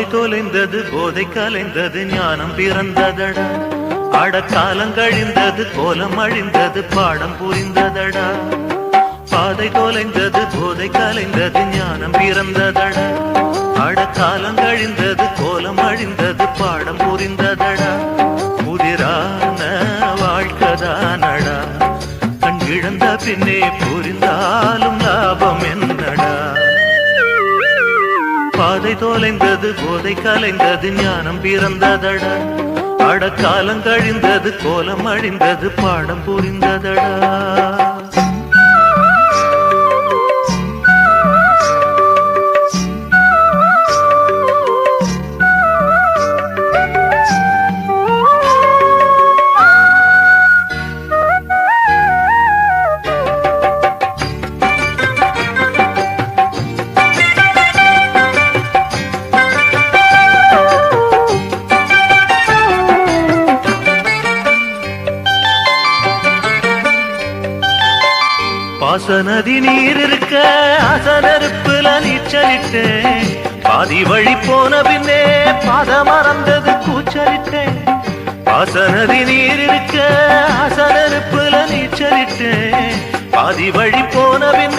போதை தொலைந்தது போதை கலைந்தது ஞானம் பிறந்ததடா. அடக்காலம் கழிந்தது கோலம் அழிந்தது பாடம் புரிந்ததடா. பாதை தொலைந்தது போதை கலைந்தது ஞானம் பிறந்ததடா. அடக்காலம் கழிந்தது கோலம் அழிந்தது பாடம் புரிந்ததடா. முதிரான வாழ்க்கதானடா. கண் இழந்த பின்னே புரிந்தாலும் லாபம் என்ன பாதை தொலைந்தது போதை கலைந்தது ஞானம் பிறந்ததடா. அடக்காலம் கழிந்தது கோலம் அழிந்தது பாடம் புரிந்ததடா. பாசநதி நீர் இருக்க அசனருப்புல நீச்சலிட்டேன் பாதி வழி போன பின்னே பாத மறந்தது கூச்சலிட்டேன் பாசநதி நீர் இருக்க அசனருப்புல நீச்சலிட்டேன் பாதி வழி போன பின்னே